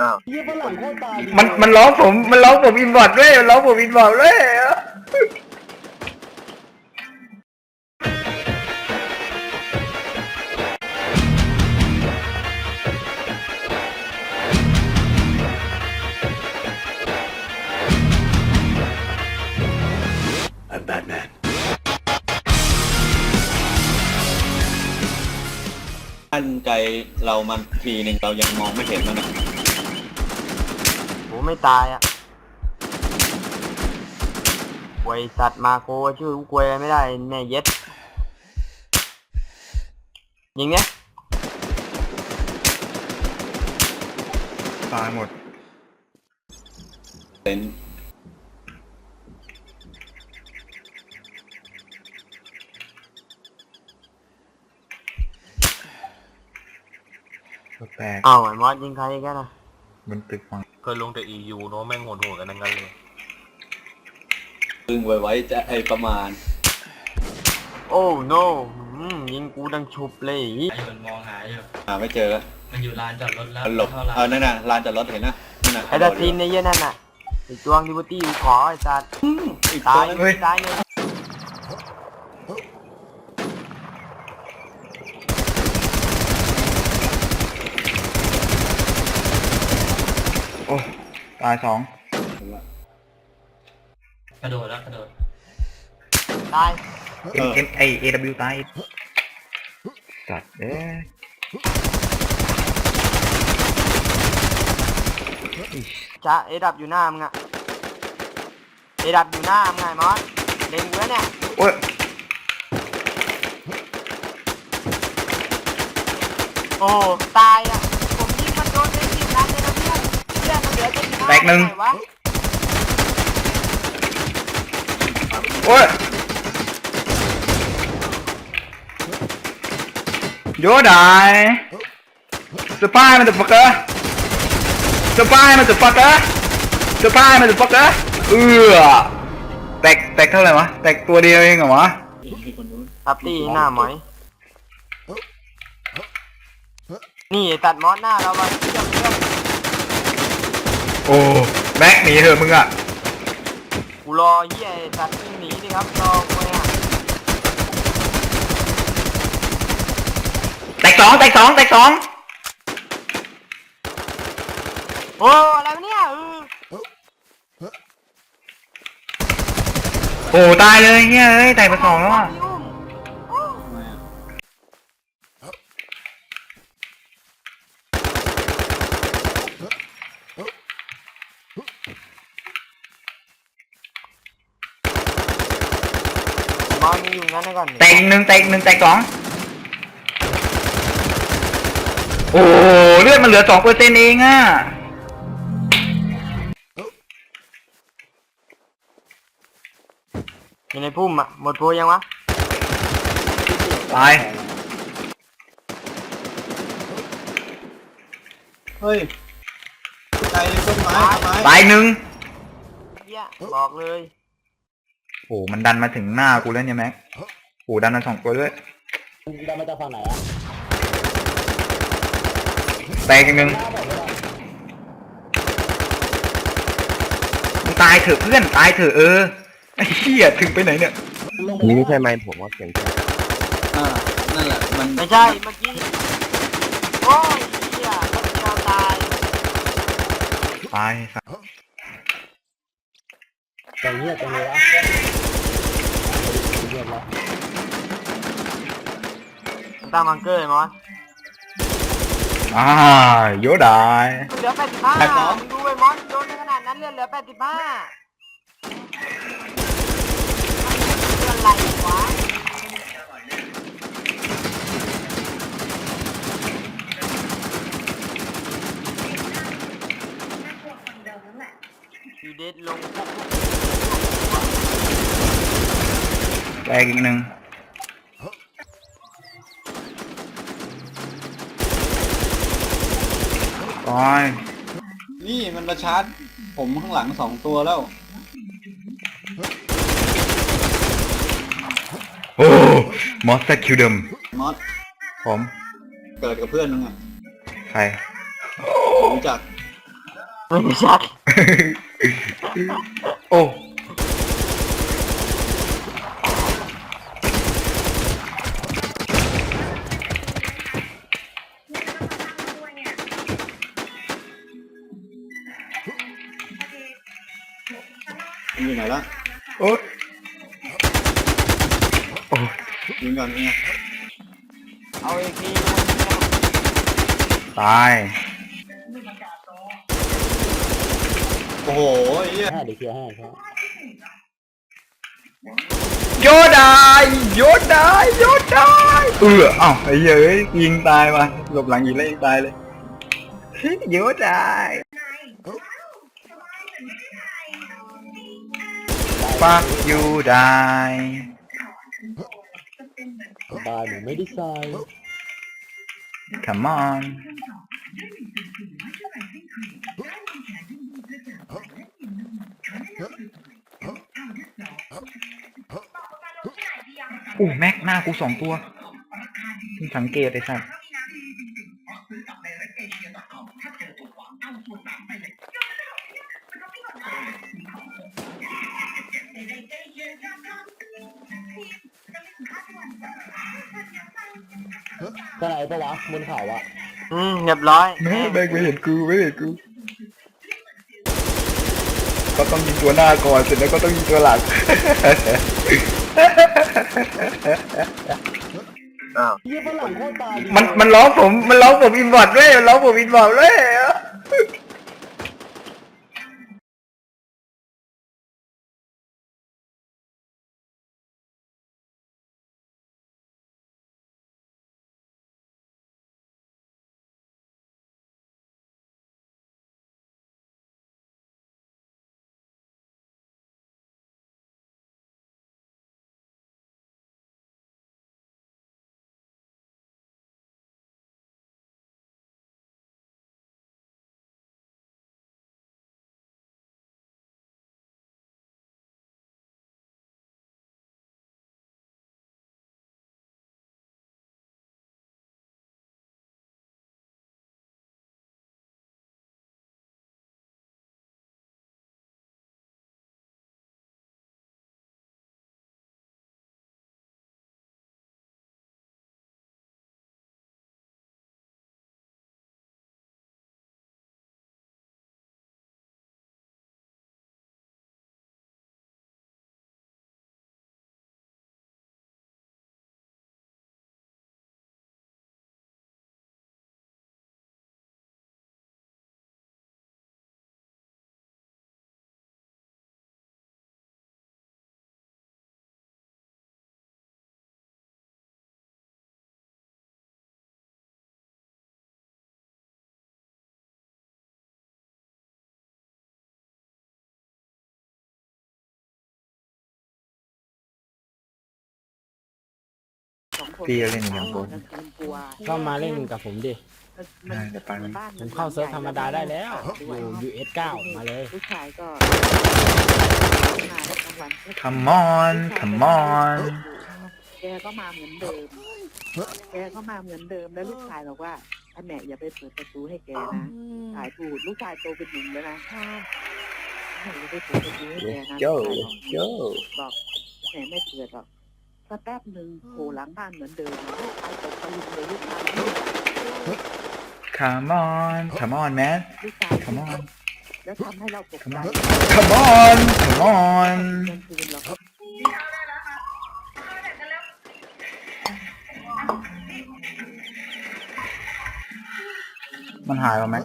อ้าวยี่ฝรั่งโคตรตายดีมันมันร้องผมมันร้องผมอินบอร์ดด้วยมันร้องผมอินบอร์ดด้วยตั้งใจเรามันทีหนึ่งเรายังมองไม่เห็นมันอะโห ไม่ตายอะควยสัตว์มาโคชื่อกูควยอะไรไม่ได้แม่เย็ดยิงเนี้ยตายหมดเป็นแปลกอ้าวไอ้มอสยิงใครอีกันนะบนตึกฝั่ง เคยลงแต่ EU เนอะแม่งโหดๆกันทั้งนั้นเลยพึ่งไว้ไว้จะไอประมาณ โอ้โนยิงกูดังชุบเลยหาอยู่มองหาอยู่ หาไม่เจอแล้วมันอยู่ลานจอดรถแล้วมันหลบ เข้าลานเออนั่นน่ะลานจอดรถเห็นนะนั่นน่ะไอ้ดาซินในเยี่ยนั่นน่ะไอ้จวงดิวตี้กูขอไอ้สัตว์อีกตาตัวยนึงตายเลย โอ้ตายสองกระโดดแล้วกระโดดตายเอ็มเอ็มไอเอวตายสัตว์เอ้ยจ้าเอดับอยู่หน้ามึงอะเอดับอยู่หน้ามึงไงมอสเล็งอยู่แล้วเนี่ยโอ้ยโอ้ตายอะ แตกหนึ่งไวะโอ้ยโยดายสปายมันจะฟักเกอร์สปายมันจะฟักเกอร์สปายมันจะฟักเกอร์เอือแตกแตกเท่าไหร่วะแตกตัวเดียวเองเหรอวะมีคนนู้นตับตีหน้าหมอยนี่ตัดมอสหน้าเราไปเชื่อมเชื่อม โอ้แม็กหนีเถอะมึงอะกูรอเฮียไอ้ตัดวิ่งหนีดิครับรอกูเนี่ยแตกสองแตกสองแตกสองโอ้อะไรวะเนี่ยเออโอ้ตายเลยเงี้ยเอ้ยแตกไปสองแล้วอะพี่ อสมีอยู่งั้นนะก่อนแตกอีกหนึ่งแตกอีกหนึ่งแตกสองโอ้เลือดมันเหลือสองเปอร์เซ็นต์เองอะอยู่ในพุ่มอะหมดโพยังวะตายเฮ้ยใจต้นไม้ทำไมตายหนึ่งเฮียบอกเลย โอ้มันดันมาถึงหน้ากูแล้วเนี่ยแม็กโอ้ดันมาสองตัวด้วยได้มาจากฝั่งไหนอะแตกอีกหนึ่งมึงตายเถอะเพื่อนตายเถอะเออไอ้เหี้ยถึงไปไหนเนี่ยลงไปนี่ไม่ใช่ไมค์ผมว่าเสียงแค่อ่านั่นแหละ มันไม่ใช่ เมื่อกี้ โอ้ยเฮียรถเดียวตาย ตายสัส แต่เงียบจังเลยวะเงียบแล้วตั้งบังเกอร์เลยมอสอ่าโยดาย เหลือแปดสิบห้ามึงดูไอ้มอสโดนขนาดนั้นเลือดเหลือแปดสิบห้าเลือดไหลวะอยู่เด็ดลงปุ๊บปุ๊ แตกอีกหนึ่งตายนี่มันมาชาร์จ ผมข้างหลังสองตัวแล้ว โอ้มอสคิวเดิมมอสผมเกิดกับเพื่อนนึงอะใครรู้จัก ไม่ได้ชักโอ้ มันอยู่ไหนละโอ้โอ้ยิงก่อนเนี่ยเอาอีกทีตาย โอ้โหไอ้เหี้ยห้าเดี๋ยวเคลียร์ให้ครับโยดายโยดายโยดายเออเอ้าไอ้เหี้ยเอ้ยยิงตายว่ะหลบหลังยิงแล้วยิงตายเลยโยดาย fuck you die สบายเหมือนไม่ได้ใส่ come on อู้แม็กหน้ากูสองตัวเพิ่งสังเกตไอ้สัส ก็ไหนปะวะบนเขาอะอืมเรียบร้อยแม่แม่งไม่เห็นกูไม่เห็นกู ก็ต้องยิงตัวหน้าก่อนเสร็จแล้วก็ต้องยิงตัวหลังเยี่ยฝรั่งโคตรตายดีมันมันร้องผมมันร้องผมอินบอร์ดด้วยมันร้องผมอินบอร์ดด้วย พี่เล่นอย่างบนก็มาเล่นกับผมดิ ได้เดี๋ยวไปมันผมเข้าเซิร์ฟธรรมดาได้แล้ว อยู่ US 9มาเลยลูกชายก็มาแล้วกลางวันก็ come on come on แกก็มาเหมือนเดิม แกก็มาเหมือนเดิมแล้วลูกชายบอกว่าอันแหนอย่าไปเปิดประตูให้แกนะชายพูดลูกชายโตเป็นหนุ่มแล้วนะอย่าไปเปิดประตูให้แกนะโย่ลูกชายบอกโย่บอกแหนไม่เปิดหรอก สักแป๊บหนึ่งโผล่หลังบ้านเหมือนเดิมลูกชายตกตะลึงเลยลูกชาย come on come on man ลูกชาย come on แล้วทำให้เราตก come ใจ on come on come on กลางคืนเราก็มันหายป่ะแม็ก